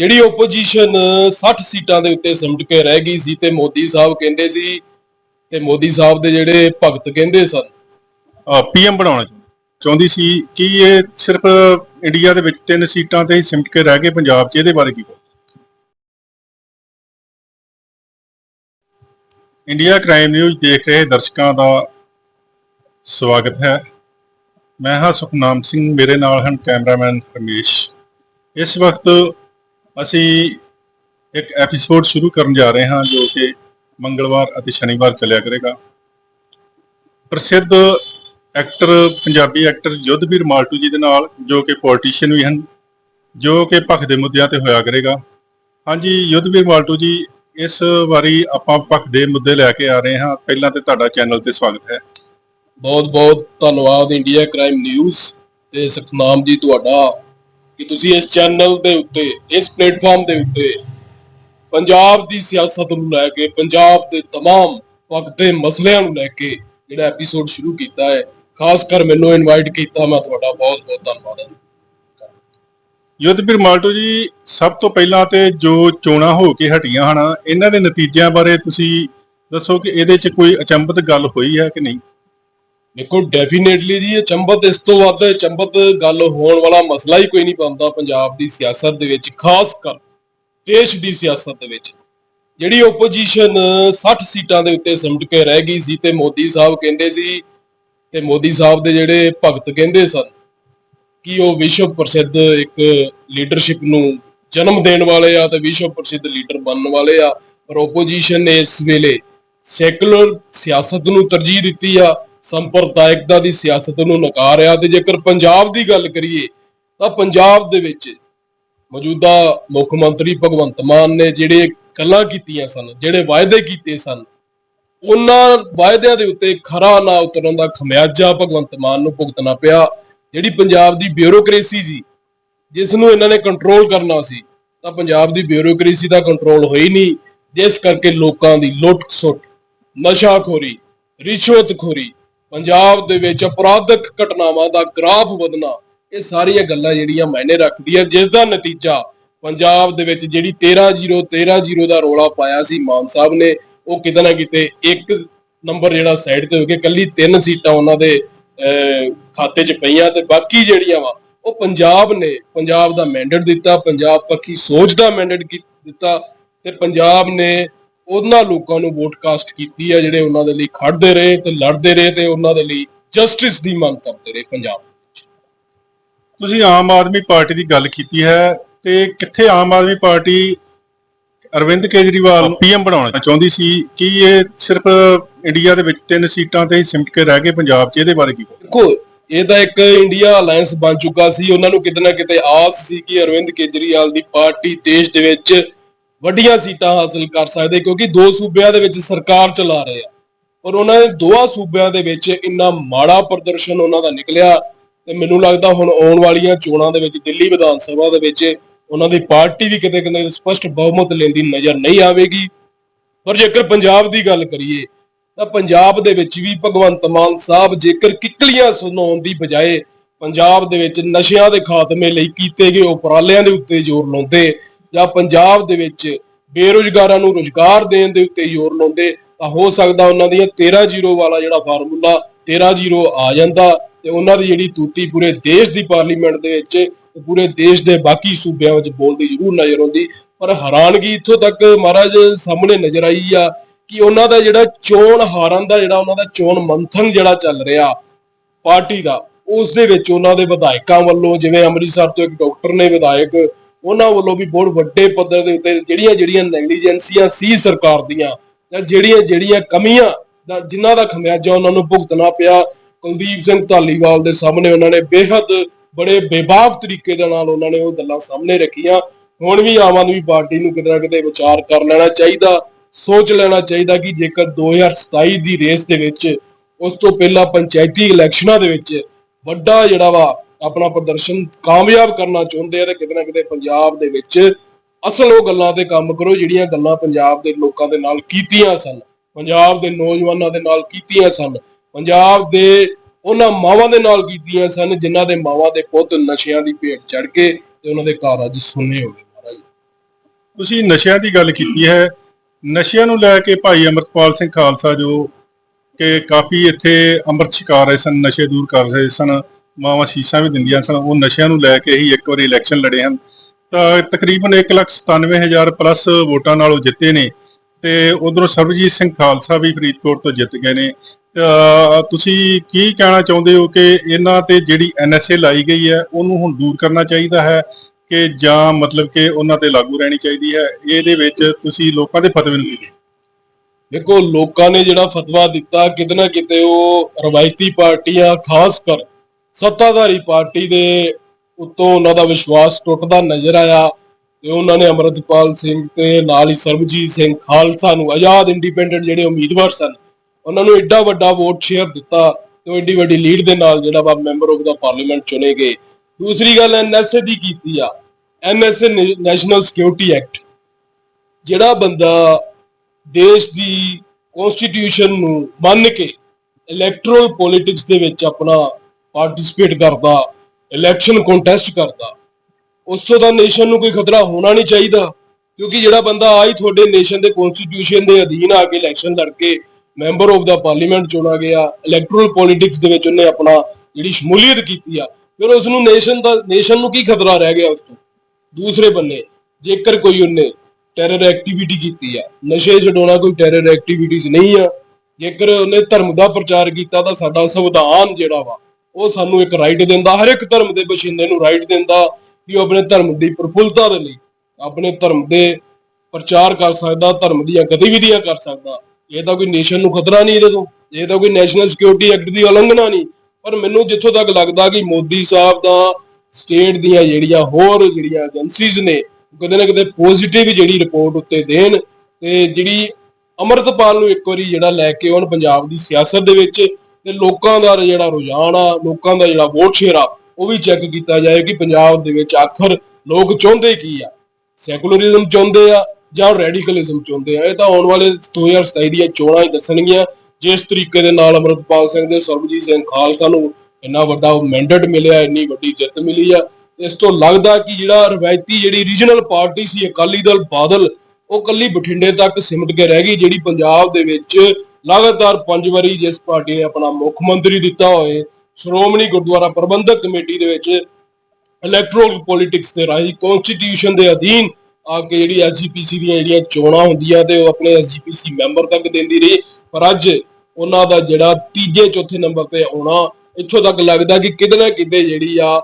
ਜਿਹੜੀ ਓਪੋਜੀਸ਼ਨ 60 ਸੀਟਾਂ ਦੇ ਉੱਤੇ ਸਿਮਟ ਕੇ ਰਹਿ ਗਈ ਸੀ ਤੇ ਮੋਦੀ ਸਾਹਿਬ ਕਹਿੰਦੇ ਸੀ ਤੇ ਮੋਦੀ ਸਾਹਿਬ ਦੇ ਜਿਹੜੇ ਭਗਤ ਕਹਿੰਦੇ ਸਨ। ਪੀਐਮ ਬਣਾਉਣਾ ਚਾਹੁੰਦੀ। ਸੀ ਕਿ ਇਹ ਸਿਰਫ ਇੰਡੀਆ ਦੇ ਵਿੱਚ ਤਿੰਨ ਸੀਟਾਂ ਤੇ ਹੀ ਸਿਮਟ ਕੇ ਰਹਿ ਗਏ ਪੰਜਾਬ 'ਚ, ਇਹਦੇ ਬਾਰੇ ਕੀ ਕਹੋ ਇੰਡੀਆ ਕ੍ਰਾਈਮ ਨਿਊਜ਼ ਦੇਖ ਰਹੇ ਦਰਸ਼ਕਾਂ ਦਾ ਸਵਾਗਤ ਹੈ। ਮੈਂ ਹਾਂ ਸੁਖਨਾਮ ਸਿੰਘ, ਮੇਰੇ ਨਾਲ ਹਨ ਕੈਮਰਾਮੈਨ ਰਮੇਸ਼। ਇਸ ਵਕਤ ਅਸੀਂ ਇੱਕ ਐਪੀਸੋਡ ਸ਼ੁਰੂ ਕਰਨ ਜਾ ਰਹੇ ਹਾਂ ਜੋ ਕਿ ਮੰਗਲਵਾਰ ਅਤੇ ਸ਼ਨੀਵਾਰ ਚੱਲਿਆ ਕਰੇਗਾ। ਪ੍ਰਸਿੱਧ ਐਕਟਰ ਪੰਜਾਬੀ ਐਕਟਰ ਯੁੱਧਵੀਰ ਮਾਲਟੂ ਜੀ ਦੇ ਨਾਲ, ਜੋ ਕਿ ਪੋਲੀਟੀਸ਼ੀਅਨ ਵੀ ਹਨ, ਜੋ ਕਿ ਭਖ ਦੇ ਮੁੱਦਿਆਂ ਤੇ ਹੋਇਆ ਕਰੇਗਾ। ਹਾਂਜੀ ਯੁੱਧਵੀਰ ਮਾਲਟੂ ਜੀ, ਇਸ ਵਾਰੀ ਆਪਾਂ ਭਖ ਦੇ ਮੁੱਦੇ ਲੈ ਕੇ ਆ ਰਹੇ ਹਾਂ। ਪਹਿਲਾਂ ਤੇ ਤੁਹਾਡਾ ਚੈਨਲ ਤੇ ਸਵਾਗਤ ਹੈ। ਬਹੁਤ ਬਹੁਤ ਧੰਨਵਾਦ ਇੰਡੀਆ ਕ੍ਰਾਈਮ ਨਿਊਜ਼ ਤੇ ਸਤਨਾਮ ਜੀ, ਤੁਹਾਡਾ ਕਿ ਤੁਸੀਂ ਇਸ ਚੈਨਲ ਦੇ ਉੱਤੇ ਇਸ ਪਲੇਟਫਾਰਮ ਦੇ ਉੱਤੇ ਪੰਜਾਬ ਦੀ ਸਿਆਸਤ ਨੂੰ ਲੈ ਕੇ ਪੰਜਾਬ ਦੇ तमाम ਵਕਤ ਦੇ ਮਸਲਿਆਂ ਨੂੰ ਲੈ ਕੇ ਜਿਹੜਾ ਐਪੀਸੋਡ ਸ਼ੁਰੂ ਕੀਤਾ ਹੈ ਖਾਸ ਕਰ ਮੈਨੂੰ ਇਨਵਾਈਟ ਕੀਤਾ ਮੈਂ ਤੁਹਾਡਾ ਬਹੁਤ ਬਹੁਤ ਧੰਨਵਾਦ ਯੁੱਧਵੀਰ ਮਾਲਟੂ ਜੀ ਸਭ ਤੋਂ ਪਹਿਲਾਂ ਤੇ ਜੋ ਚੋਣਾਂ ਹੋ ਕੇ ਹਟੀਆਂ ਹਨ ਇਹਨਾਂ ਦੇ ਨਤੀਜਿਆਂ ਬਾਰੇ ਤੁਸੀਂ ਦੱਸੋ ਕਿ ਇਹਦੇ 'ਚ ਕੋਈ ਅਚੰਭਤ ਗੱਲ ਹੋਈ ਹੈ ਕਿ ਨਹੀਂ ਦੇਖੋ ਡੈਫੀਨੇਟਲੀ ਜੀ, ਇਹ ਚੰਬਤ ਇਸ ਤੋਂ ਵੱਧ, ਚੰਬਤ ਗੱਲ ਹੋਣ ਵਾਲਾ ਮਸਲਾ ਹੀ ਕੋਈ ਨਹੀਂ ਬਣਦਾ ਪੰਜਾਬ ਦੀ ਸਿਆਸਤ ਦੇ ਵਿੱਚ, ਖਾਸ ਕਰ ਦੇਸ਼ ਦੀ ਸਿਆਸਤ ਦੇ ਵਿੱਚ। ਜਿਹੜੀ ਓਪੋਜੀਸ਼ਨ 60 ਸੀਟਾਂ ਦੇ ਉੱਤੇ ਸਿਮਟ ਕੇ ਰਹਿ ਗਈ ਸੀ ਤੇ ਮੋਦੀ ਸਾਹਿਬ ਕਹਿੰਦੇ ਸੀ, ਤੇ ਮੋਦੀ ਸਾਹਿਬ ਦੇ ਜਿਹੜੇ ਭਗਤ ਕਹਿੰਦੇ ਸਨ ਕਿ ਉਹ ਵਿਸ਼ਵ ਪ੍ਰਸਿੱਧ ਇੱਕ ਲੀਡਰਸ਼ਿਪ ਨੂੰ ਜਨਮ ਦੇਣ ਵਾਲੇ ਆ ਤੇ ਵਿਸ਼ਵ ਪ੍ਰਸਿੱਧ ਲੀਡਰ ਬਣਨ ਵਾਲੇ ਆ। ਪਰ ਓਪੋਜੀਸ਼ਨ ਨੇ ਇਸ ਵੇਲੇ ਸੈਕੂਲਰ ਸਿਆਸਤ ਨੂੰ ਤਰਜੀਹ ਦਿੱਤੀ ਆ। ਸੰਪਰਦਾਇਕਤਾ ਦੀ ਸਿਆਸਤ ਨੂੰ ਨਕਾਰਿਆ ਤੇ ਜੇਕਰ ਪੰਜਾਬ ਦੀ ਗੱਲ ਕਰੀਏ ਤਾਂ ਪੰਜਾਬ ਦੇ ਵਿੱਚ ਮੌਜੂਦਾ ਮੁੱਖ ਮੰਤਰੀ ਭਗਵੰਤ ਮਾਨ ਨੇ ਜਿਹੜੇ ਗੱਲਾਂ ਕੀਤੀਆਂ ਸਨ, ਜਿਹੜੇ ਵਾਅਦੇ ਕੀਤੇ ਸਨ, ਉਹਨਾਂ ਵਾਅਦਿਆਂ ਦੇ ਉੱਤੇ ਖਰਾ ਨਾ ਉਤਰਨ ਦਾ ਖਮਿਆਜਾ ਭਗਵੰਤ ਮਾਨ ਨੂੰ ਭੁਗਤਣਾ ਪਿਆ। ਜਿਹੜੀ ਪੰਜਾਬ ਦੀ ਬਿਊਰੋਕ੍ਰੇਸੀ ਸੀ, ਜਿਸ ਨੂੰ ਇਹਨਾਂ ਨੇ ਕੰਟਰੋਲ ਕਰਨਾ ਸੀ, ਤਾਂ ਪੰਜਾਬ ਦੀ ਬਿਊਰੋਕ੍ਰੇਸੀ ਦਾ ਕੰਟਰੋਲ ਹੋਈ ਨਹੀਂ। ਜਿਸ ਕਰਕੇ ਲੋਕਾਂ ਦੀ ਲੁੱਟ ਸੁੱਟ ਨਸ਼ਾਖੋਰੀ, ਰਿਸ਼ਵਤਖੋਰੀ ਪੰਜਾਬ ਦੇ ਵਿੱਚ ਅਪਰਾਧਕ ਘਟਨਾਵਾਂ ਦਾ ਗ੍ਰਾਫ ਵਧਣਾ ਇਹ ਸਾਰੀਆਂ ਗੱਲਾਂ ਜਿਹੜੀਆਂ ਮਾਇਨੇ ਰੱਖਦੀਆਂ ਜਿਸ ਦਾ ਨਤੀਜਾ ਪੰਜਾਬ ਦੇ ਵਿੱਚ ਜਿਹੜੀ 13-0 13-0 ਦਾ ਰੋਲਾ ਪਾਇਆ ਸੀ ਮਾਨ ਸਾਹਿਬ ਨੇ ਉਹ ਕਿਤੇ ਨਾ ਕਿਤੇ ਇੱਕ ਨੰਬਰ ਜਿਹੜਾ ਸਾਈਡ ਤੇ ਹੋ ਗਿਆ ਕੱਲੀ ਤਿੰਨ ਸੀਟਾਂ ਉਹਨਾਂ ਦੇ ਅਹ, ਖਾਤੇ 'ਚ ਪਈਆਂ ਤੇ ਬਾਕੀ ਜਿਹੜੀਆਂ ਵਾ ਉਹ ਪੰਜਾਬ ਨੇ ਪੰਜਾਬ ਦਾ ਮੈਂਡੇਟ ਦਿੱਤਾ ਪੰਜਾਬ ਪੱਖੀ ਸੋਚ ਦਾ ਮੈਂਡੇਟ ਦਿੱਤਾ ਤੇ ਪੰਜਾਬ ਨੇ ਉਹਨਾਂ ਲੋਕਾਂ ਨੂੰ ਵੋਟ ਕਾਸਟ ਕੀਤੀ ਹੈ ਜਿਹੜੇ ਉਹਨਾਂ ਦੇ ਲਈ ਖੜਦੇ ਰਹੇ ਤੇ ਲੜਦੇ ਰਹੇ ਤੇ ਉਹਨਾਂ ਦੇ ਲਈ ਜਸਟਿਸ ਦੀ ਮੰਗ ਕਰਦੇ ਰਹੇ ਪੰਜਾਬ ਵਿੱਚ। ਤੁਸੀਂ ਆਮ ਆਦਮੀ ਪਾਰਟੀ ਦੀ ਗੱਲ ਕੀਤੀ ਹੈ ਤੇ ਕਿੱਥੇ ਆਮ ਆਦਮੀ ਪਾਰਟੀ ਅਰਵਿੰਦ ਕੇਜਰੀਵਾਲ ਨੂੰ ਪੀਐਮ ਬਣਾਉਣਾ ਚਾਹੁੰਦੀ ਸੀ? ਕਿ ਇਹ ਸਿਰਫ ਇੰਡੀਆ ਦੇ ਵਿੱਚ ਤਿੰਨ ਸੀਟਾਂ ਤੇ ਹੀ ਸਿਮਟ ਕੇ ਰਹਿ ਗਏ ਪੰਜਾਬ 'ਚ? ਇਹਦੇ ਬਾਰੇ ਕੀ ਦੇਖੋ ਇਹ ਤਾਂ ਇੱਕ ਇੰਡੀਆ ਅਲਾਈਅੰਸ ਬਣ ਚੁੱਕਾ ਸੀ। ਉਹਨਾਂ ਨੂੰ ਕਿਤੇ ਨਾ ਕਿਤੇ ਆਸ ਸੀ ਕਿ ਅਰਵਿੰਦ ਕੇਜਰੀਵਾਲ ਦੀ ਪਾਰਟੀ ਦੇਸ਼ ਦੇ ਵਿੱਚ ਵੱਡੀਆਂ ਸੀਟਾਂ ਹਾਸਲ ਕਰ ਸਕਦੇ, ਕਿਉਂਕਿ ਦੋ ਸੂਬਿਆਂ ਦੇ ਵਿੱਚ ਸਰਕਾਰ ਚਲਾ ਰਹੇ ਆ। ਪਰ ਉਹਨਾਂ ਨੇ ਦੋਹਾਂ ਸੂਬਿਆਂ ਦੇ ਵਿੱਚ ਇੰਨਾ ਮਾੜਾ ਪ੍ਰਦਰਸ਼ਨ ਉਹਨਾਂ ਦਾ ਨਿਕਲਿਆ ਤੇ ਮੈਨੂੰ ਲੱਗਦਾ ਹੁਣ ਆਉਣ ਵਾਲੀਆਂ ਚੋਣਾਂ ਦੇ ਵਿੱਚ, ਦਿੱਲੀ ਵਿਧਾਨ ਸਭਾ ਦੇ ਵਿੱਚ ਉਹਨਾਂ ਦੀ ਪਾਰਟੀ ਵੀ ਕਿਤੇ ਕਿਤੇ ਸਪਸ਼ਟ ਬਹੁਮਤ ਲੈਂਦੀ ਨਜ਼ਰ ਨਹੀਂ ਆਵੇਗੀ। ਪਰ ਜੇਕਰ ਪੰਜਾਬ ਦੀ ਗੱਲ ਕਰੀਏ, ਤਾਂ ਪੰਜਾਬ ਦੇ ਵਿੱਚ ਵੀ ਭਗਵੰਤ ਮਾਨ ਸਾਹਿਬ ਜੇਕਰ ਕਿੱਕਲੀਆਂ ਸੁਣਾਉਣ ਦੀ ਬਜਾਏ ਪੰਜਾਬ ਦੇ ਵਿੱਚ ਨਸ਼ਿਆਂ ਦੇ ਖਾਤਮੇ ਲਈ ਕੀਤੇ ਗਏ ਉਪਰਾਲਿਆਂ ਦੇ ਉੱਤੇ ਜ਼ੋਰ ਲਾਉਂਦੇ ਜਾਂ ਪੰਜਾਬ ਦੇ ਵਿੱਚ ਬੇਰੁਜ਼ਗਾਰਾਂ ਨੂੰ ਰੁਜ਼ਗਾਰ ਦੇਣ ਦੇ ਉੱਤੇ ਜ਼ੋਰ ਲਾਉਂਦੇ, ਤਾਂ ਹੋ ਸਕਦਾ ਉਹਨਾਂ ਦੀਆਂ 13-0 ਵਾਲਾ ਜਿਹੜਾ ਫਾਰਮੂਲਾ 13-0 ਆ ਜਾਂਦਾ ਤੇ ਉਹਨਾਂ ਦੀ ਜਿਹੜੀ ਤੂਤੀ ਪੂਰੇ ਦੇਸ਼ ਦੀ ਪਾਰਲੀਮੈਂਟ ਦੇ ਵਿੱਚ ਪੂਰੇ ਦੇਸ਼ ਦੇ ਬਾਕੀ ਸੂਬਿਆਂ ਵਿੱਚ ਬੋਲਦੀ ਜ਼ਰੂਰ ਨਜ਼ਰ ਆਉਂਦੀ। ਪਰ ਹੈਰਾਨਗੀ ਇੱਥੋਂ ਤੱਕ ਮਹਾਰਾਜ ਸਾਹਮਣੇ ਨਜ਼ਰ ਆਈ ਆ ਕਿ ਉਹਨਾਂ ਦਾ ਜਿਹੜਾ ਚੋਣ ਹਾਰਨ ਦਾ ਜਿਹੜਾ ਉਹਨਾਂ ਦਾ ਚੋਣ ਮੰਥਨ ਜਿਹੜਾ ਚੱਲ ਰਿਹਾ ਪਾਰਟੀ ਦਾ, ਉਸ ਦੇ ਵਿੱਚ ਉਹਨਾਂ ਦੇ ਵਿਧਾਇਕਾਂ ਵੱਲੋਂ ਜਿਵੇਂ ਅੰਮ੍ਰਿਤਸਰ ਤੋਂ ਇੱਕ ਡਾਕਟਰ ਨੇ ਵਿਧਾਇਕ ਉਹਨਾਂ ਵੱਲੋਂ ਵੀ ਬਹੁਤ ਵੱਡੇ ਪੱਧਰ ਦੇ ਉੱਤੇ ਜਿਹੜੀਆਂ ਜਿਹੜੀਆਂ ਨੈਗਲੀਜੈਂਸੀਆਂ ਸੀ ਸਰਕਾਰ ਦੀਆਂ ਜਾਂ ਜਿਹੜੀਆਂ ਜਿਹੜੀਆਂ ਕਮੀਆਂ ਦਾ ਜਿਨ੍ਹਾਂ ਦਾ ਖਮਿਆਜਾ ਉਹਨਾਂ ਨੂੰ ਭੁਗਤਣਾ ਪਿਆ, ਕੁਲਦੀਪ ਸਿੰਘ ਧਾਲੀਵਾਲ ਦੇ ਸਾਹਮਣੇ ਉਹਨਾਂ ਨੇ ਬੇਹੱਦ ਬੜੇ ਬੇਬਾਕ ਤਰੀਕੇ ਦੇ ਨਾਲ ਉਹਨਾਂ ਨੇ ਉਹ ਗੱਲਾਂ ਸਾਹਮਣੇ ਰੱਖੀਆਂ। ਹੁਣ ਵੀ ਆਮ ਆਦਮੀ ਪਾਰਟੀ ਨੂੰ ਕਿਤੇ ਨਾ ਕਿਤੇ ਵਿਚਾਰ ਕਰ ਲੈਣਾ ਚਾਹੀਦਾ, ਸੋਚ ਲੈਣਾ ਚਾਹੀਦਾ ਕਿ ਜੇਕਰ 2027 ਦੀ ਰੇਸ ਦੇ ਵਿੱਚ ਉਸ ਤੋਂ ਪਹਿਲਾਂ ਪੰਚਾਇਤੀ ਇਲੈਕਸ਼ਨਾਂ ਦੇ ਵਿੱਚ ਵੱਡਾ ਜਿਹੜਾ ਵਾ ਆਪਣਾ ਪ੍ਰਦਰਸ਼ਨ ਕਾਮਯਾਬ ਕਰਨਾ ਚਾਹੁੰਦੇ ਆ ਤੇ ਕਿਤੇ ਨਾ ਕਿਤੇ ਪੰਜਾਬ ਦੇ ਵਿੱਚ ਅਸਲ ਉਹ ਗੱਲਾਂ ਤੇ ਕੰਮ ਕਰੋ ਜਿਹੜੀਆਂ ਗੱਲਾਂ ਪੰਜਾਬ ਦੇ ਲੋਕਾਂ ਦੇ ਨਾਲ ਕੀਤੀਆਂ ਸਨ, ਪੰਜਾਬ ਦੇ ਨੌਜਵਾਨਾਂ ਦੇ ਨਾਲ ਕੀਤੀਆਂ ਸਨ, ਪੰਜਾਬ ਦੇ ਉਹਨਾਂ ਮਾਵਾਂ ਦੇ ਨਾਲ ਕੀਤੀਆਂ ਸਨ ਜਿਨ੍ਹਾਂ ਦੇ ਮਾਵਾਂ ਦੇ ਪੁੱਤ ਨਸ਼ਿਆਂ ਦੀ ਭੇਟ ਚੜ ਕੇ ਤੇ ਉਹਨਾਂ ਦੇ ਘਰ ਅੱਜ ਸੁੰਨੇ ਹੋ ਗਏ ਮਹਾਰਾਜ। ਤੁਸੀਂ ਨਸ਼ਿਆਂ ਦੀ ਗੱਲ ਕੀਤੀ ਹੈ, ਨਸ਼ਿਆਂ ਨੂੰ ਲੈ ਕੇ ਭਾਈ ਅਮਰਪਾਲ ਸਿੰਘ ਖਾਲਸਾ ਜੋ ਕਿ ਕਾਫੀ ਇੱਥੇ ਅੰਮ੍ਰਿਤ ਛਕਾ ਰਹੇ ਸਨ, ਨਸ਼ੇ ਦੂਰ ਕਰ ਰਹੇ ਸਨ ਮਾਵਾਂ ਸ਼ੀਸ਼ਾਂ ਵੀ ਦਿੰਦੀਆਂ ਸਨ, ਉਹ ਨਸ਼ਿਆਂ ਨੂੰ ਲੈ ਕੇ ਹੀ ਇੱਕ ਵਾਰੀ ਇਲੈਕਸ਼ਨ ਲੜੇ ਹਨ। ਤਾਂ ਤਕਰੀਬਨ 197000 ਪਲੱਸ ਵੋਟਾਂ ਨਾਲ ਉਹ ਜਿੱਤੇ ਨੇ ਤੇ ਉਧਰੋਂ ਸਰਬਜੀਤ ਸਿੰਘ ਖਾਲਸਾ ਵੀ ਫਰੀਦਕੋਟ ਤੋਂ ਜਿੱਤ ਗਏ ਨੇ। ਤਾਂ ਤੁਸੀਂ ਕੀ ਕਹਿਣਾ ਚਾਹੁੰਦੇ ਹੋ ਕਿ ਇਹਨਾਂ ਤੇ ਜਿਹੜੀ ਐਨਐਸਏ ਲਾਈ ਗਈ ਹੈ, ਉਹਨੂੰ ਹੁਣ ਦੂਰ ਕਰਨਾ ਚਾਹੀਦਾ ਹੈ ਕਿ ਜਾਂ ਮਤਲਬ ਕਿ ਉਹਨਾਂ ਤੇ ਲਾਗੂ ਰਹਿਣੀ ਚਾਹੀਦੀ ਹੈ? ਇਹਦੇ ਵਿੱਚ ਤੁਸੀਂ ਲੋਕਾਂ ਦੇ ਫਤਵੇ ਨੂੰ ਕੀ ਦੇਖੋ, ਲੋਕਾਂ ਨੇ ਜਿਹੜਾ ਫਤਵਾ ਦਿੱਤਾ, ਕਿਤੇ ਨਾ ਕਿਤੇ ਉਹ ਰਵਾਇਤੀ ਪਾਰਟੀਆਂ, ਖਾਸ ਕਰ ਸੱਤਾਧਾਰੀ ਪਾਰਟੀ ਦੇ ਉੱਤੋਂ ਉਹਨਾਂ ਦਾ ਵਿਸ਼ਵਾਸ ਟੁੱਟਦਾ ਨਜ਼ਰ ਆਇਆ ਤੇ ਉਹਨਾਂ ਨੇ ਅਮਰਤਪਾਲ ਸਿੰਘ ਤੇ ਨਾਲ ਹੀ ਸਰਬਜੀਤ ਸਿੰਘ ਖਾਲਸਾ ਨੂੰ ਆਜ਼ਾਦ ਇੰਡੀਪੈਂਡੈਂਟ ਜਿਹੜੇ ਉਮੀਦਵਾਰ ਸਨ, ਉਹਨਾਂ ਨੂੰ ਐਡਾ ਵੱਡਾ ਵੋਟ ਸ਼ੇਅਰ ਦਿੱਤਾ ਤੇ ਉਹ ਐਡੀ ਵੱਡੀ ਲੀਡ ਦੇ ਨਾਲ ਜਿਹੜਾ ਵਾ ਮੈਂਬਰ ਆਫ ਦਾ ਪਾਰਲੀਮੈਂਟ ਚੁਣੇ ਗਏ। ਦੂਸਰੀ ਗੱਲ ਐਨਐਸਏ ਦੀ ਕੀਤੀ ਆ ਐਨਐਸਏ ਨੈਸ਼ਨਲ ਸਿਕਿਉਰਿਟੀ ਐਕਟ ਜਿਹੜਾ ਬੰਦਾ ਦੇਸ਼ ਦੀ ਕਨਸਟੀਟਿਊਸ਼ਨ ਨੂੰ ਮੰਨ ਕੇ ਇਲੈਕਟਰਲ ਪੋਲਿਟਿਕਸ ਦੇ ਵਿੱਚ ਆਪਣਾ ਪਾਰਟਿਸਿਪੇਟ ਕਰਦਾ ਇਲੈਕਸ਼ਨ ਕੰਟੈਸਟ ਕਰਦਾ, ਉਸ ਤੋਂ ਤਾਂ ਨੇਸ਼ਨ ਨੂੰ ਕੋਈ ਖਤਰਾ ਹੋਣਾ ਨਹੀਂ ਚਾਹੀਦਾ, ਕਿਉਂਕਿ ਜਿਹੜਾ ਬੰਦਾ ਆਈ ਤੁਹਾਡੇ ਨੇਸ਼ਨ ਦੇ ਕਨਸਟੀਟਿਊਸ਼ਨ ਦੇ ਅਧੀਨ ਆ ਕੇ ਇਲੈਕਸ਼ਨ ਲੜ ਕੇ ਮੈਂਬਰ ਆਫ ਦਾ ਪਾਰਲੀਮੈਂਟ ਚੁਣਾ ਗਿਆ ਇਲੈਕਟਰਲ ਪੋਲਿਟਿਕਸ ਦੇ ਵਿੱਚ ਉਹਨੇ ਆਪਣਾ ਜਿਹੜੀ ਸ਼ਮੂਲੀਅਤ ਕੀਤੀ ਆ, ਫਿਰ ਉਸ ਨੂੰ ਨੇਸ਼ਨ ਦਾ ਨੇਸ਼ਨ ਨੂੰ ਕੀ ਖਤਰਾ ਰਹਿ ਗਿਆ ਉਸ ਤੋਂ? ਦੂਸਰੇ ਬੰਨੇ, ਜੇਕਰ ਕੋਈ ਉਹਨੇ ਟੈਰਰ ਐਕਟੀਵਿਟੀ ਕੀਤੀ ਆ, ਨਸ਼ੇ ਛਡਾਉਣਾ ਕੋਈ ਟੈਰਰ ਐਕਟੀਵਿਟੀਜ਼ ਨਹੀਂ ਆ, ਜੇਕਰ ਉਹਨੇ ਧਰਮ ਦਾ ਪ੍ਰਚਾਰ ਕੀਤਾ ਤਾਂ ਸਾਡਾ ਸੰਵਿਧਾਨ ਜਿਹੜਾ ਵਾ ਉਹ ਸਾਨੂੰ ਇੱਕ ਰਾਈਟ ਦਿੰਦਾ, ਹਰ ਇੱਕ ਧਰਮ ਦੇ ਬਸ਼ਿੰਦੇ ਨੂੰ ਰਾਈਟ ਦਿੰਦਾ ਕਿ ਉਹ ਆਪਣੇ ਧਰਮ ਦੀ ਪ੍ਰਫੁੱਲਤਾ ਦੇ ਲਈ ਆਪਣੇ ਧਰਮ ਦੇ ਪ੍ਰਚਾਰ ਕਰ ਸਕਦਾ, ਧਰਮ ਦੀਆਂ ਗਤੀਵਿਧੀਆਂ ਕਰ ਸਕਦਾ। ਇਹ ਤਾਂ ਕੋਈ ਨੇਸ਼ਨ ਨੂੰ ਖਤਰਾ ਨਹੀਂ ਇਹਦੇ ਤੋਂ। ਇਹ ਤਾਂ ਕੋਈ ਨੈਸ਼ਨਲ ਸਿਕਿਉਰਿਟੀ ਐਕਟ ਦੀ ਉਲੰਘਣਾ ਨਹੀਂ। ਪਰ ਮੈਨੂੰ ਜਿੱਥੋਂ ਤੱਕ ਲੱਗਦਾ ਕਿ ਮੋਦੀ ਸਾਹਿਬ ਦਾ ਸਟੇਟ ਦੀਆਂ ਜਿਹੜੀਆਂ ਹੋਰ ਜਿਹੜੀਆਂ ਏਜੰਸੀਜ਼ ਨੇ ਕਿਤੇ ਨਾ ਕਿਤੇ ਪੋਜ਼ਿਟਿਵ ਜਿਹੜੀ ਰਿਪੋਰਟ ਉੱਤੇ ਦੇਣ ਤੇ ਜਿਹੜੀ ਅਮਰਤਪਾਲ ਨੂੰ ਇੱਕ ਵਾਰੀ ਜਿਹੜਾ ਲੈ ਕੇ ਆਉਣ ਪੰਜਾਬ ਦੀ ਸਿਆਸਤ ਦੇ ਵਿੱਚ ਤੇ ਲੋਕਾਂ ਦਾ ਜਿਹੜਾ ਰੁਝਾਨ ਆ ਲੋਕਾਂ ਦਾ ਜਿਹੜਾ ਵੋਟ ਸ਼ੇਅਰ ਆ ਉਹ ਵੀ ਚੈੱਕ ਕੀਤਾ ਜਾਏ ਕਿ ਪੰਜਾਬ ਦੇ ਵਿੱਚ ਆਖਰ ਲੋਕ ਚਾਹੁੰਦੇ ਕੀ ਆ? ਸੈਕੂਲਰਿਜ਼ਮ ਚਾਹੁੰਦੇ ਆ ਜਾਂ ਰੈਡੀਕਲਿਜ਼ਮ ਚਾਹੁੰਦੇ ਆ? ਇਹ ਤਾਂ ਆਉਣ ਵਾਲੇ 2027 ਦੀਆਂ ਚੋਣਾਂ ਹੀ ਦੱਸਣਗੀਆਂ। ਜਿਸ ਤਰੀਕੇ ਦੇ ਨਾਲ ਅਮਰਤਪਾਲ ਸਿੰਘ ਦੇ, ਸਰਬਜੀਤ ਸਿੰਘ ਖਾਲਸਾ ਨੂੰ ਇੰਨਾ ਵੱਡਾ ਮੈਂਡੇਟ ਮਿਲਿਆ, ਇੰਨੀ ਵੱਡੀ ਜਿੱਤ ਮਿਲੀ ਆ। ਇਸ ਤੋਂ ਲੱਗਦਾ ਕਿ ਜਿਹੜਾ ਰਵਾਇਤੀ ਜਿਹੜੀ ਰੀਜਨਲ ਪਾਰਟੀ ਸੀ, ਅਕਾਲੀ ਦਲ ਬਾਦਲ, ਉਹ ਕੱਲੀ ਬਠਿੰਡੇ ਤੱਕ ਸਿਮਟ ਕੇ ਰਹਿ ਗਈ, ਜਿਹੜੀ ਪੰਜਾਬ ਦੇ ਵਿੱਚ ਲਗਾਤਾਰ ਪੰਜ ਵਾਰੀ ਜਿਸ ਪਾਰਟੀ ਨੇ ਆਪਣਾ ਮੁੱਖ ਮੰਤਰੀ ਦਿੱਤਾ ਹੋਏ, ਸ਼੍ਰੋਮਣੀ ਗੁਰਦੁਆਰਾ ਪ੍ਰਬੰਧਕ ਕਮੇਟੀ ਦੇ ਵਿੱਚ ਇਲੈਕਟ੍ਰੋਲ ਪੋਲਿਟਿਕਸ ਦੇ ਰਾਹੀਂ ਕਨਸਟੀਟਿਊਸ਼ਨ ਦੇ ਅਧੀਨ ਆ ਕੇ ਜਿਹੜੀ ਐਸਜੀਪੀਸੀ ਦੀਆਂ ਜਿਹੜੀਆਂ ਚੋਣਾਂ ਹੁੰਦੀਆਂ ਤੇ ਉਹ ਆਪਣੇ ਐਸਜੀਪੀਸੀ ਮੈਂਬਰ ਤੱਕ ਦਿੰਦੀ ਰਹੀ। ਪਰ ਅੱਜ ਉਹਨਾਂ ਦਾ ਜਿਹੜਾ ਤੀਜੇ ਚੌਥੇ ਨੰਬਰ ਤੇ ਆਉਣਾ, ਇੱਥੋਂ ਤੱਕ ਲੱਗਦਾ ਕਿ ਕਿਤੇ ਨਾ ਕਿਤੇ ਜਿਹੜੀ ਆ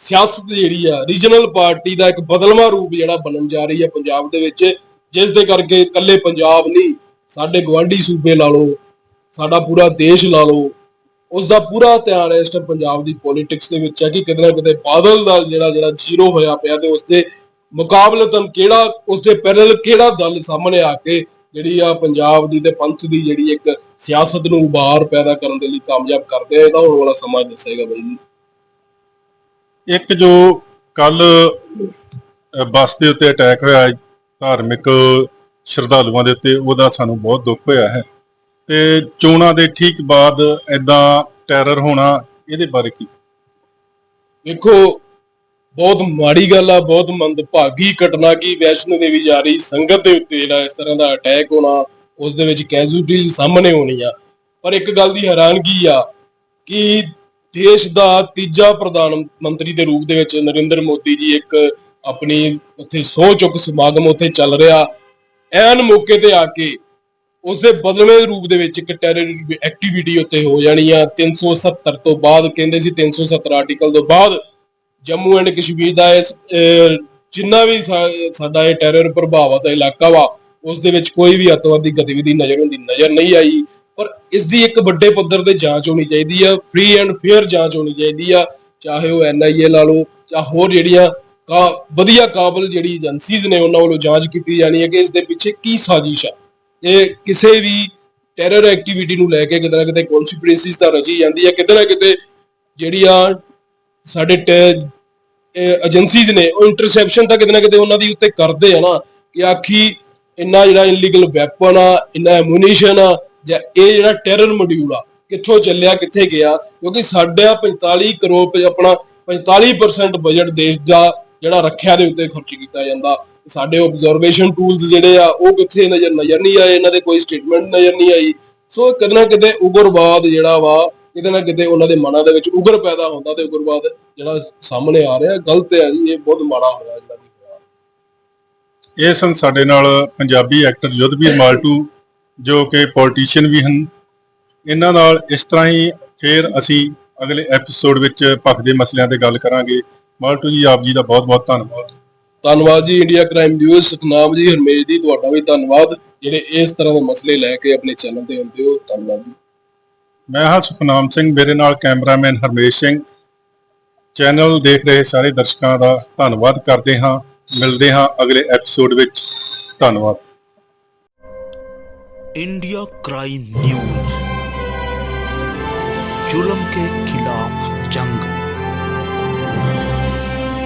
ਸਿਆਸਤ ਜਿਹੜੀ ਆ ਰੀਜਨਲ ਪਾਰਟੀ ਦਾ ਇੱਕ ਬਦਲਵਾਂ ਰੂਪ ਜਿਹੜਾ ਬਣਨ ਜਾ ਰਹੀ ਹੈ ਪੰਜਾਬ ਦੇ ਵਿੱਚ, ਜਿਸ ਦੇ ਕਰਕੇ ਇਕੱਲੇ ਪੰਜਾਬ ਨਹੀਂ ਸਾਡੇ ਗਵਾਂਢੀ ਸੂਬੇ ਲਾ ਲਓ, ਸਾਡਾ ਪੂਰਾ ਦੇਸ਼ ਲਾ ਲਓ ਉਸ ਦਾ ਪੂਰਾ ਧਿਆਨ ਇਸ ਟਾਈਮ ਪੰਜਾਬ ਦੀ ਪੋਲਿਟਿਕਸ ਦੇ ਵਿੱਚ ਹੈ ਕਿ ਕਿਤੇ ਨਾ ਕਿਤੇ ਬਾਦਲ ਦਾ ਜਿਹੜਾ ਜਿਹੜਾ ਜ਼ੀਰੋ ਹੋਇਆ ਪਿਆ ਤੇ ਉਸ ਦੇ ਮੁਕਾਬਲਤਨ ਕਿਹੜਾ ਉਸ ਦੇ ਪੈਰਲ ਕਿਹੜਾ ਦਲ ਸਾਹਮਣੇ ਆ ਕੇ ਜਿਹੜੀ ਆ ਪੰਜਾਬ ਦੀ ਤੇ ਪੰਥ ਦੀ ਜਿਹੜੀ ਇੱਕ ਸਿਆਸਤ ਨੂੰ ਉਭਾਰ ਪੈਦਾ ਕਰਨ ਦੇ ਲਈ ਕਾਮਯਾਬ ਕਰਦੇ ਆ, ਇਹਦਾ ਹੋਣ ਵਾਲਾ ਸਮਾਂ ਦੱਸੇਗਾ ਬਾਈ ਜੀ। ਇੱਕ ਜੋ ਕੱਲ ਬੱਸ ਦੇ ਉੱਤੇ ਅਟੈਕ ਹੋਇਆ, ਧਾਰਮਿਕ ਸ਼ਰਧਾਲੂਆਂ ਦੇ ਉੱਤੇ, ਉਹਦਾ ਸਾਨੂੰ ਬਹੁਤ ਦੁੱਖ ਹੋਇਆ ਹੈ। ਤੇ ਚੋਣਾਂ ਦੇ ਠੀਕ ਬਾਅਦ ਐਦਾਂ ਟੈਰਰ ਹੋਣਾ, ਇਹਦੇ ਬਾਰੇ ਕੀ? ਵੇਖੋ ਬਹੁਤ ਮਾੜੀ ਗੱਲ ਆ, ਬਹੁਤ ਮੰਦਭਾਗੀ ਘਟਨਾ ਕੀ ਵੈਸ਼ਨੋ ਦੇਵੀ ਜਾ ਰਹੀ, ਸੰਗਤ ਦੇ ਉੱਤੇ ਜਿਹੜਾ ਇਸ ਤਰ੍ਹਾਂ ਦਾ ਅਟੈਕ ਹੋਣਾ, ਉਸ ਦੇ ਵਿੱਚ ਕੈਜੂਅਲਟੀ ਸਾਹਮਣੇ ਹੋਣੀ ਆ। ਪਰ ਇੱਕ ਗੱਲ ਦੀ ਹੈਰਾਨਗੀ ਆ ਕਿ ਦੇਸ਼ ਦਾ ਤੀਜਾ ਪ੍ਰਧਾਨ ਮੰਤਰੀ ਦੇ ਰੂਪ ਦੇ ਵਿੱਚ ਨਰਿੰਦਰ ਮੋਦੀ ਜੀ ਇੱਕ ਆਪਣੀ ਉੱਥੇ ਸੋਹ ਚੁੱਕ ਸਮਾਗਮ ਉੱਥੇ ਚੱਲ ਰਿਹਾ। ਐਨ ਮੌਕੇ ਤੇ ਆ ਕੇ ਉਸ ਦੇ ਬਦਲਵੇਂ ਰੂਪ ਦੇ ਵਿੱਚ ਇੱਕ ਟੈਰਰ ਐਕਟੀਵਿਟੀ ਉੱਤੇ ਹੋ ਜਾਣੀ ਆ। 370 ਤੋਂ ਬਾਅਦ ਕਹਿੰਦੇ ਸੀ 370 ਆਰਟੀਕਲ ਤੋਂ ਬਾਅਦ ਜੰਮੂ ਐਂਡ ਕਸ਼ਮੀਰ ਦਾ ਇਸ ਜਿੰਨਾ ਵੀ ਸਾਡਾ ਇਹ ਟੈਰਰ ਪ੍ਰਭਾਵਿਤ ਇਲਾਕਾ ਵਾ ਉਸ ਦੇ ਵਿੱਚ ਕੋਈ ਵੀ ਅੱਤਵਾਦੀ ਗਤੀਵਿਧੀ ਨਜ਼ਰ ਹੁੰਦੀ, ਨਜ਼ਰ ਨਹੀਂ ਆਈ। ਪਰ ਇਸ ਦੀ ਇੱਕ ਵੱਡੇ ਪੱਧਰ ਤੇ ਜਾਂਚ ਹੋਣੀ ਚਾਹੀਦੀ ਆ ਫ੍ਰੀ ਐਂਡ ਫੇਅਰ ਜਾਂਚ ਹੋਣੀ ਚਾਹੀਦੀ ਆ, ਚਾਹੇ ਉਹ ਐਨਆਈਏ ਲਾ ਲਓ ਜਾਂ ਹੋਰ ਜਿਹੜੀਆਂ ਕਾ ਵਧੀਆ ਕਾਬਲ ਜਿਹੜੀ ਏਜੰਸੀਜ਼ ਨੇ ਉਹਨਾਂ ਵੱਲੋਂ ਜਾਂਚ ਕੀਤੀ ਜਾਣੀ ਹੈ ਕਿ ਇਸ ਦੇ ਪਿੱਛੇ ਕੀ ਸਾਜ਼ਿਸ਼ ਆ। ਇਹ ਕਿਸੇ ਵੀ ਟੈਰਰ ਐਕਟੀਵਿਟੀ ਨੂੰ ਲੈ ਕੇ ਕਿਤੇ ਨਾ ਕਿਤੇ ਕਨਸਪੀਰੇਸੀਜ਼ ਤਾਂ ਰਚੀ ਜਾਂਦੀ ਹੈ। ਕਿਤੇ ਨਾ ਕਿਤੇ ਜਿਹੜੀਆਂ ਸਾਡੇ ਏਜੰਸੀਜ਼ ਨੇ, ਉਹ ਇੰਟਰਸੈਪਸ਼ਨ ਤਾਂ ਕਿਤੇ ਨਾ ਕਿਤੇ ਉਹਨਾਂ ਦੀ ਉੱਤੇ ਕਰਦੇ ਆ ਨਾ ਕਿ ਆਖੀ ਇੰਨਾ ਜਿਹੜਾ ਇਲੀਗਲ ਵੈਪਨ ਆ, ਇੰਨਾ ਐਮੂਨੀਸ਼ਨ ਆ, ਜਾਂ ਇਹ ਜਿਹੜਾ ਟੈਰਰ ਮੋਡਿਊਲ ਆ, ਕਿੱਥੋਂ ਚੱਲਿਆ, ਕਿੱਥੇ ਗਿਆ? ਕਿਉਂਕਿ ਸਾਡਾ 45 ਕਰੋੜ ਆਪਣਾ 45% ਬਜਟ ਦੇਸ਼ ਦਾ ਜਿਹੜਾ ਰੱਖਿਆ ਦੇ ਉੱਤੇ ਖਰਚ ਕੀਤਾ ਜਾਂਦਾ। ਸਾਡੇ ਆਬਜ਼ਰਵੇਸ਼ਨ ਟੂਲਸ ਜਿਹੜੇ ਆ, ਉਹ ਕਿੱਥੇ ਨਜ਼ਰ ਨਜ਼ਰ ਨਹੀਂ ਆਏ, ਇਹਨਾਂ ਦੇ ਕੋਈ ਸਟੇਟਮੈਂਟ ਨਜ਼ਰ ਨਹੀਂ ਆਈ। ਸੋ ਕਿਤੇ ਨਾ ਕਿਤੇ ਉਗਰਵਾਦ ਜਿਹੜਾ ਵਾ, ਕਿਤੇ ਨਾ ਕਿਤੇ ਉਹਨਾਂ ਦੇ ਮਨਾਂ ਦੇ ਵਿੱਚ ਉਗਰ ਪੈਦਾ ਹੁੰਦਾ ਤੇ ਉਗਰਵਾਦ ਜਿਹੜਾ ਸਾਹਮਣੇ ਆ ਰਿਹਾ, ਗਲਤ ਹੈ ਜੀ, ਇਹ ਬਹੁਤ ਮਾੜਾ ਹੋਇਆ ਜਿਹੜਾ ਵੀ ਹੋਇਆ ਇਹ ਸਨ ਸਾਡੇ ਨਾਲ ਪੰਜਾਬੀ ਐਕਟਰ ਯੁੱਧਵੀਰ ਮਾਲਟੂ, ਜੋ ਕਿ ਪੋਲੀਟੀਸ਼ੀਅਨ ਵੀ ਹਨ। ਇਹਨਾਂ ਨਾਲ ਇਸ ਤਰ੍ਹਾਂ ਹੀ ਫੇਰ ਅਸੀਂ ਅਗਲੇ ਐਪੀਸੋਡ ਵਿੱਚ ਭਖਦੇ ਮਸਲਿਆਂ ਤੇ ਗੱਲ ਕਰਾਂਗੇ। ਮਾਲਟੂ ਜੀ ਆਪ ਜੀ ਦਾ ਬਹੁਤ ਬਹੁਤ ਧੰਨਵਾਦ ਧੰਨਵਾਦ ਜੀ ਇੰਡੀਆ ਕ੍ਰਾਈਮ ਨਿਊਜ਼ ਸਤਨਾਮ ਜੀ ਹਰਮੇਸ਼ ਜੀ ਤੁਹਾਡਾ ਵੀ ਧੰਨਵਾਦ ਜਿਹੜੇ ਇਸ ਤਰ੍ਹਾਂ ਦੇ ਮਸਲੇ ਲੈ ਕੇ ਆਪਣੇ ਚੈਨਲ ਤੇ ਹੁੰਦੇ ਹੋ ਧੰਨਵਾਦ ਜੀ ਮੈਂ ਹਾਂ ਸੁਖਨਾਮ ਸਿੰਘ ਮੇਰੇ ਨਾਲ ਕੈਮਰਾਮੈਨ ਹਰਮੇਸ਼ ਸਿੰਘ ਚੈਨਲ ਦੇਖ ਰਹੇ ਸਾਰੇ ਦਰਸ਼ਕਾਂ ਦਾ ਧੰਨਵਾਦ ਕਰਦੇ ਹਾਂ ਮਿਲਦੇ ਹਾਂ ਅਗਲੇ ਐਪੀਸੋਡ ਵਿੱਚ ਧੰਨਵਾਦ इंडिया क्राइम न्यूज जुल्म के खिलाफ जंग